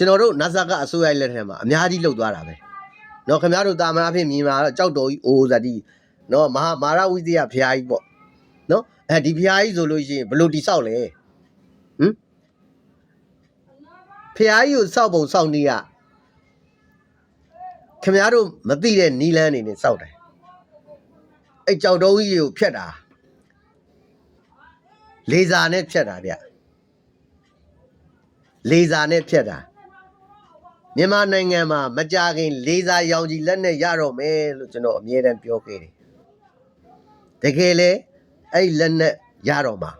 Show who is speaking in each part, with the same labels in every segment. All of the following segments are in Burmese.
Speaker 1: ကျွန်တော်တို့နတ်ဇာကအစိုးရလက်ထက်မှာအများကြီးလှုပ်သွားတာပဲနော်ခင်ဗျားတို့တာမန်အဖြစ်မြင်မှာတော့ကြောက်တော်ကြီးအိုးဇာတိနော်မဟာမာရဝိဇ္ဇယဘုရားကြီးပေါ့နော်အဲဒီဘုရားကြီးဆိုလို့ရှိရင်ဘယ်လိုတိဆောက်လဲဟမ်ဘုရားကြီးကိုစောက်ပုံစောက်နေရခင်ဗျားတို့မသိတဲ့နီလန်းနေနဲ့စောက်တယ်အဲ့ကြောက်တော်ကြီးကိုဖျက်တာလေစာနဲ့ဖျက်တာဗျလေစာနဲ့ဖျက်တာ မြန်မာနိုင်ငံမှာမကြခင်လေးစားရောင်ကြီးလက်နဲ့ရတော့မယ်လို့ကျွန်တော်အမြဲတမ်းပြောခဲ့တယ်။တကယ်လေအဲ့ဒီလက်နဲ့ရတော့မှာ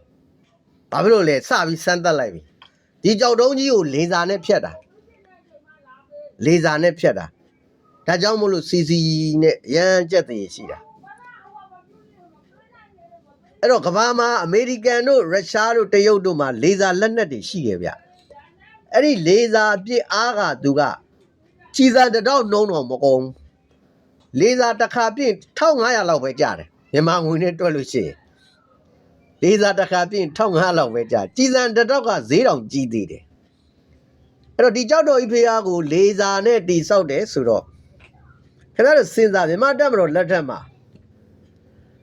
Speaker 1: ။ဘာဖြစ်လို့လဲစပြီးစမ်းသပ်လိုက်ပြီ။ဒီကြောက်တုံးကြီးကိုလေးစားနဲ့ဖြတ်တာ။လေးစားနဲ့ဖြတ်တာ။ဒါကြောင့်မို့လို့စီစီနဲ့ရမ်းကြက်တည်ရှိတာ။အဲ့တော့ကမ္ဘာမှာအမေရိကန်တို့ရုရှားတို့တရုတ်တို့မှာလေးစားလက်နက်တွေရှိတယ်ဗျ။ အဲ့ဒီလေစာအပြစ်အားကသူကခြီစာတစ်တော့နှုံးတော့မကုန်ဘူးလေစာတစ်ခါပြည့်1500လောက်ပဲကြာတယ်မြန်မာငွေနဲ့တွက်လို့ရှိရင်လေစာတစ်ခါပြည့်1500လောက်ပဲကြာခြီစာတစ်တော့ကဈေးတောင်ကြီးသေးတယ်အဲ့တော့ဒီကြောက်တော်ဤဖေအားကို လေစာနဲ့တိဆောက်တယ်ဆိုတော့ခင်ဗျားတို့စဉ်းစားမြန်မာတက်မတော်လက်ထက်မှာ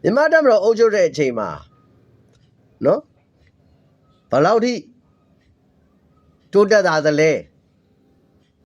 Speaker 1: မြန်မာတက်မတော်အုပ်ချုပ်တဲ့အချိန်မှာနော်ဘယ်လောက်ထိ တိုးတက်တာသလဲ